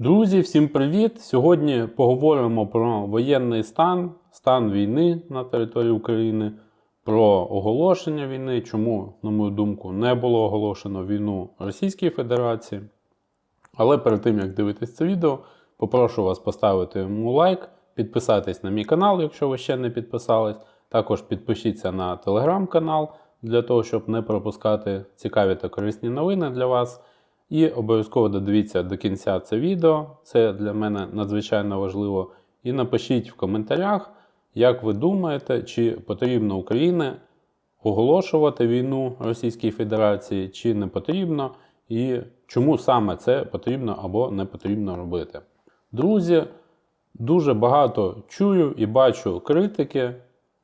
Друзі, всім привіт! Сьогодні поговоримо про воєнний стан, стан війни на території України, про оголошення війни, чому, на мою думку, не було оголошено війну Російській Федерації. Але перед тим як дивитись це відео, попрошу вас поставити йому лайк, підписатись на мій канал, якщо ви ще не підписались. Також підпишіться на телеграм-канал для того, щоб не пропускати цікаві та корисні новини для вас. І обов'язково додивіться до кінця це відео, це для мене надзвичайно важливо. І напишіть в коментарях, як ви думаєте, чи потрібно Україні оголошувати війну Російській Федерації, чи не потрібно, і чому саме це потрібно або не потрібно робити. Друзі, дуже багато чую і бачу критики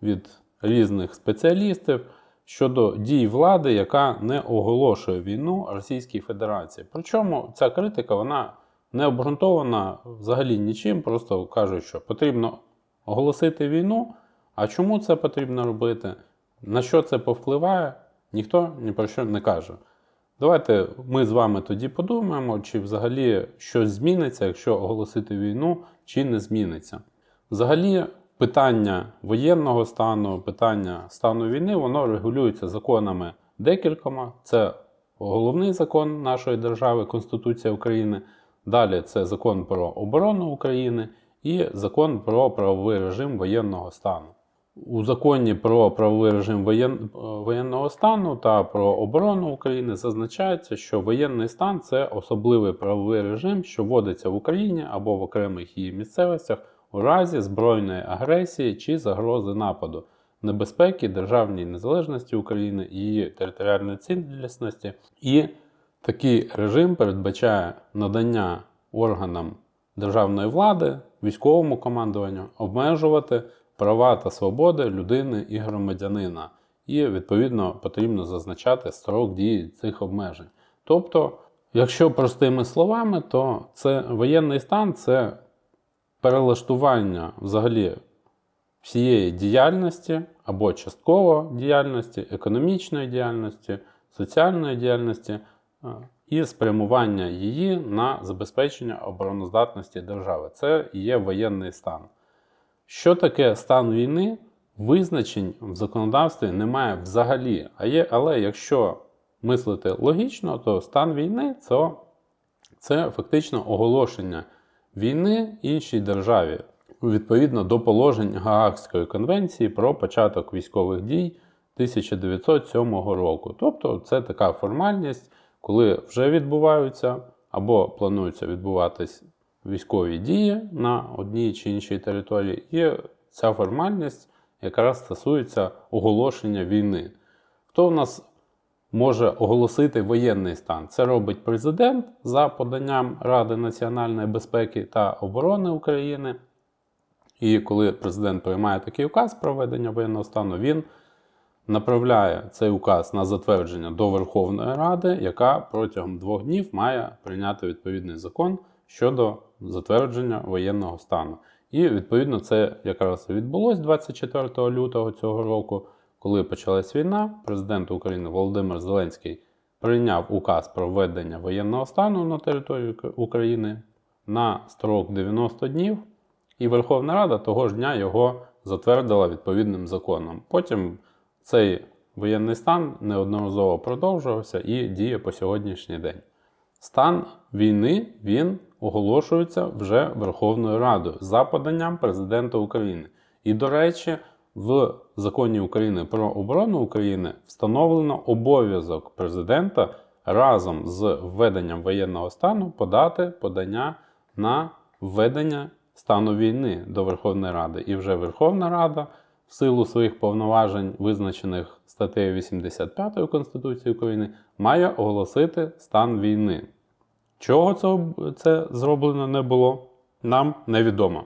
від різних спеціалістів щодо дій влади, яка не оголошує війну Російській Федерації. Причому ця критика вона не обґрунтована взагалі нічим, просто кажуть, що потрібно оголосити війну. А чому це потрібно робити? На що це повпливає, ніхто ні про що не каже. Давайте ми з вами тоді подумаємо, чи взагалі щось зміниться, якщо оголосити війну, чи не зміниться. Взагалі, питання воєнного стану, питання стану війни, воно регулюється законами декількома. Це головний закон нашої держави, Конституція України. Далі це закон про оборону України і закон про правовий режим воєнного стану. У законі про правовий режим воєн... воєнного стану та про оборону України зазначається, що воєнний стан це особливий правовий режим, що вводиться в Україні або в окремих її місцевостях у разі збройної агресії чи загрози нападу, небезпеки державній незалежності України її територіальної цілісності. І такий режим передбачає надання органам державної влади, військовому командуванню обмежувати права та свободи людини і громадянина. І, відповідно, потрібно зазначати строк дії цих обмежень. Тобто, якщо простими словами, то це воєнний стан це перелаштування взагалі всієї діяльності або частково діяльності, економічної діяльності, соціальної діяльності і спрямування її на забезпечення обороноздатності держави. Це є воєнний стан. Що таке стан війни? Визначень в законодавстві немає взагалі. А є, Але якщо мислити логічно, то стан війни це, це фактично оголошення війни іншій державі відповідно до положень Гаагської конвенції про початок військових дій 1907 року. Тобто це така формальність, коли вже відбуваються або плануються відбуватись військові дії на одній чи іншій території, і ця формальність якраз стосується оголошення війни. Хто в нас може оголосити воєнний стан? Це робить президент за поданням Ради національної безпеки та оборони України. І коли президент приймає такий указ про введення воєнного стану, він направляє цей указ на затвердження до Верховної Ради, яка протягом двох днів має прийняти відповідний закон щодо затвердження воєнного стану. І відповідно це якраз відбулось 24 лютого цього року, коли почалась війна. Президент України Володимир Зеленський прийняв указ про введення воєнного стану на території України на строк 90 днів. І Верховна Рада того ж дня його затвердила відповідним законом. Потім цей воєнний стан неодноразово продовжувався і діє по сьогоднішній день. Стан війни він оголошується вже Верховною Радою за поданням президента України. І, до речі, в законі України про оборону України встановлено обов'язок президента разом з введенням воєнного стану подати подання на введення стану війни до Верховної Ради. І вже Верховна Рада, в силу своїх повноважень, визначених статтею 85 Конституції України, має оголосити стан війни. Чого це, це зроблено не було, нам невідомо.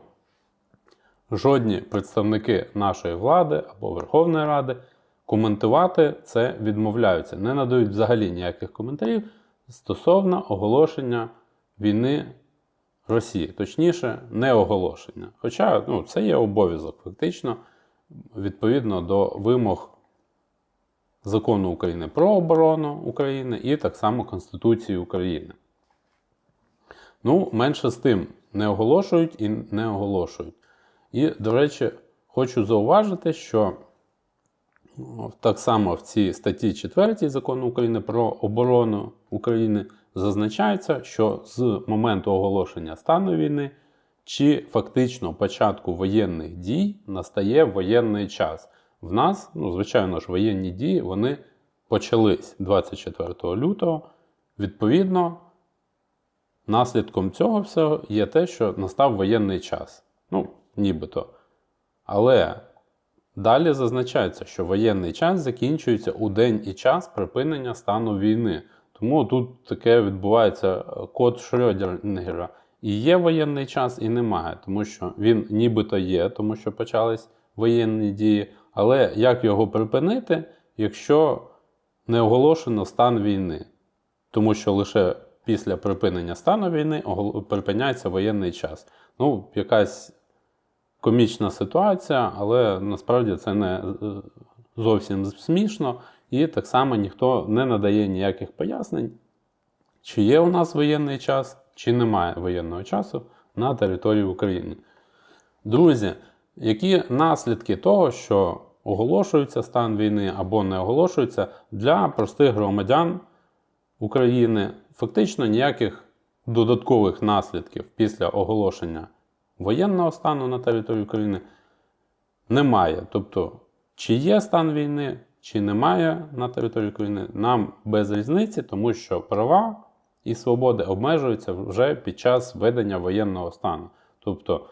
Жодні представники нашої влади або Верховної Ради коментувати це відмовляються, не надають взагалі ніяких коментарів стосовно оголошення війни Росії, точніше, не оголошення. Хоча ну, це є обов'язок, фактично, відповідно до вимог закону України про оборону України і так само Конституції України. Ну, менше з тим, не оголошують і не оголошують. І, до речі, хочу зауважити, що ну, так само в цій статті 4 закону України про оборону України зазначається, що з моменту оголошення стану війни чи фактично початку воєнних дій настає воєнний час. В нас, ну, звичайно ж, воєнні дії вони почались 24 лютого. Відповідно, наслідком цього всього є те, що настав воєнний час. Нібито. Але далі зазначається, що воєнний час закінчується у день і час припинення стану війни. Тому тут таке відбувається е, код Шрёдінгера. І є воєнний час, і немає, тому що він нібито є, тому що почались воєнні дії. Але як його припинити, якщо не оголошено стан війни? Тому що лише після припинення стану війни припиняється воєнний час. Ну, якась комічна ситуація, але насправді це не е, зовсім смішно, і так само ніхто не надає ніяких пояснень, чи є у нас воєнний час, чи немає воєнного часу на території України. Друзі, які наслідки того, що оголошується стан війни або не оголошується для простих громадян України, фактично ніяких додаткових наслідків після оголошення воєнного стану на території України немає. Тобто, чи є стан війни, чи немає на території України, нам без різниці, тому що права і свободи обмежуються вже під час ведення воєнного стану. Тобто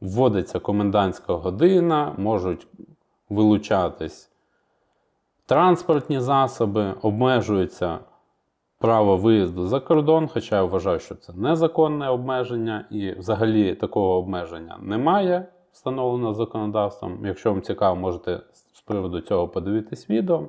вводиться комендантська година, можуть вилучатись транспортні засоби, обмежується право виїзду за кордон, хоча я вважаю, що це незаконне обмеження, і взагалі такого обмеження немає, встановлено законодавством. Якщо вам цікаво, можете з приводу цього подивитись відео.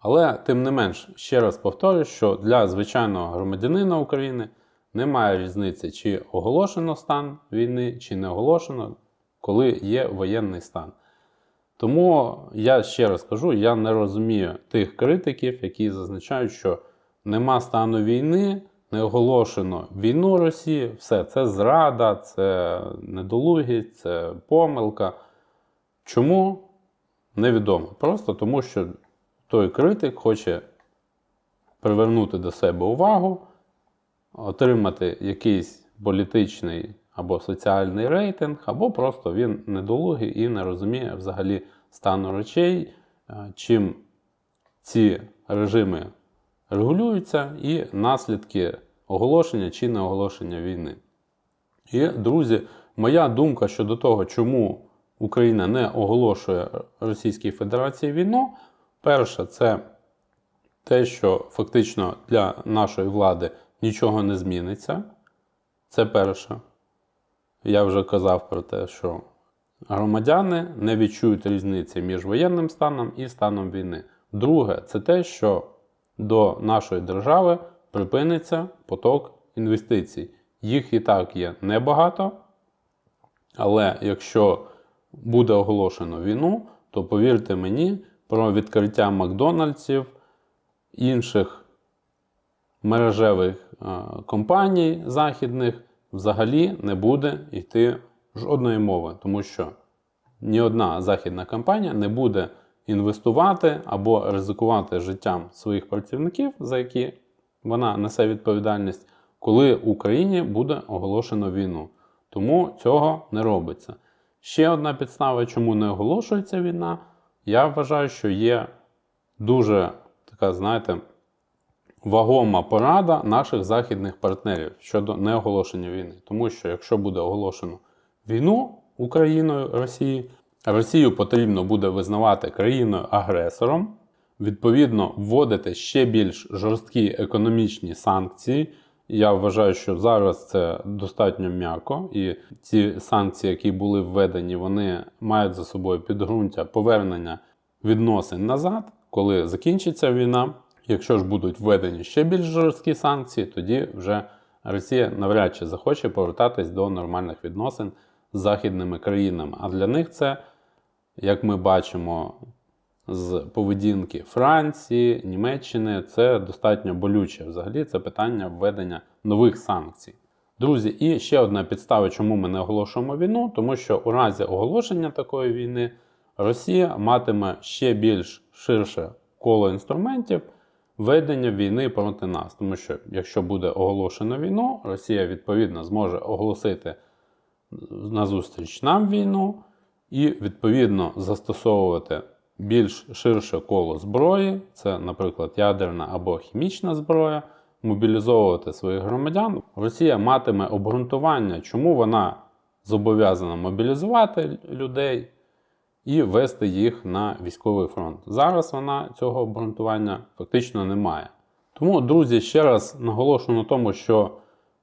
Але, тим не менш, ще раз повторюю, що для звичайного громадянина України немає різниці, чи оголошено стан війни, чи не оголошено, коли є воєнний стан. Тому я ще раз кажу: я не розумію тих критиків, які зазначають, що нема стану війни, не оголошено війну Росії, все це зрада, це недолугість, це помилка. Чому? Невідомо. Просто тому, що той критик хоче привернути до себе увагу, отримати якийсь політичний або соціальний рейтинг, або просто він недолугий і не розуміє взагалі стану речей, е, чим ці режими регулюються, і наслідки оголошення чи не оголошення війни. І, друзі, моя думка щодо того, чому Україна не оголошує Російській Федерації війну, перше, це те, що фактично для нашої влади нічого не зміниться. Це перше. Я вже казав про те, що громадяни не відчують різниці між воєнним станом і станом війни. Друге, це те, що до нашої держави припиниться поток інвестицій. Їх і так є небагато, але якщо буде оголошено війну, то повірте мені, про відкриття Макдональдсів, інших мережевих е, компаній західних взагалі не буде йти жодної мови, тому що ні одна західна компанія не буде інвестувати або ризикувати життям своїх працівників, за які вона несе відповідальність, коли Україні буде оголошено війну. Тому цього не робиться. Ще одна підстава, чому не оголошується війна, я вважаю, що є дуже така, знаєте, вагома порада наших західних партнерів щодо неоголошення війни. Тому що якщо буде оголошено війну Україною Росії, Росію потрібно буде визнавати країною-агресором, відповідно, вводити ще більш жорсткі економічні санкції. Я вважаю, що зараз це достатньо м'яко, і ці санкції, які були введені, вони мають за собою підґрунтя повернення відносин назад, коли закінчиться війна. Якщо ж будуть введені ще більш жорсткі санкції, тоді вже Росія навряд чи захоче повертатись до нормальних відносин з західними країнами. А для них це, як ми бачимо, з поведінки Франції, Німеччини. Це достатньо болюче. Взагалі, це питання введення нових санкцій. Друзі, і ще одна підстава, чому ми не оголошуємо війну, тому що у разі оголошення такої війни Росія матиме ще більш ширше коло інструментів ведення війни проти нас. Тому що якщо буде оголошено війну, Росія відповідно зможе оголосити назустріч нам війну і відповідно застосовувати більш ширше коло зброї, це, наприклад, ядерна або хімічна зброя, мобілізовувати своїх громадян. Росія матиме обґрунтування, чому вона зобов'язана мобілізувати людей і вести їх на військовий фронт. Зараз вона цього обґрунтування фактично не має. Тому, друзі, ще раз наголошую на тому, що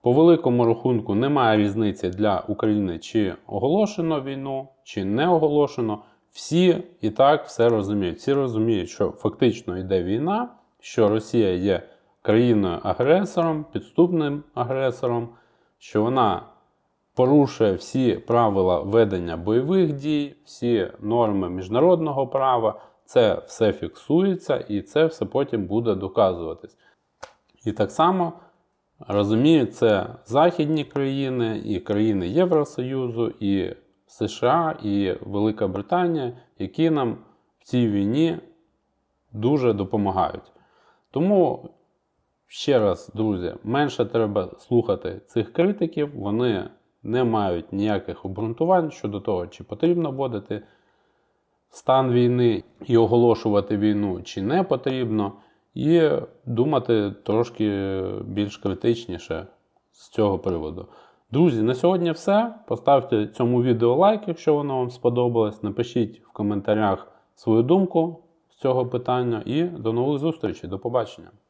по великому рахунку немає різниці для України, чи оголошено війну, чи не оголошено. Всі і так все розуміють. Всі розуміють, що фактично йде війна, що Росія є країною-агресором, підступним агресором, що вона порушує всі правила ведення бойових дій, всі норми міжнародного права. Це все фіксується і це все потім буде доказуватись. І так само розуміють це західні країни, і країни Євросоюзу, і США, і Велика Британія, які нам в цій війні дуже допомагають. Тому, ще раз, друзі, менше треба слухати цих критиків, вони не мають ніяких обґрунтувань щодо того, чи потрібно вводити стан війни і оголошувати війну, чи не потрібно, і думати трошки більш критичніше з цього приводу. Друзі, на сьогодні все. Поставте цьому відео лайк, якщо воно вам сподобалось. Напишіть в коментарях свою думку з цього питання. І до нових зустрічей. До побачення.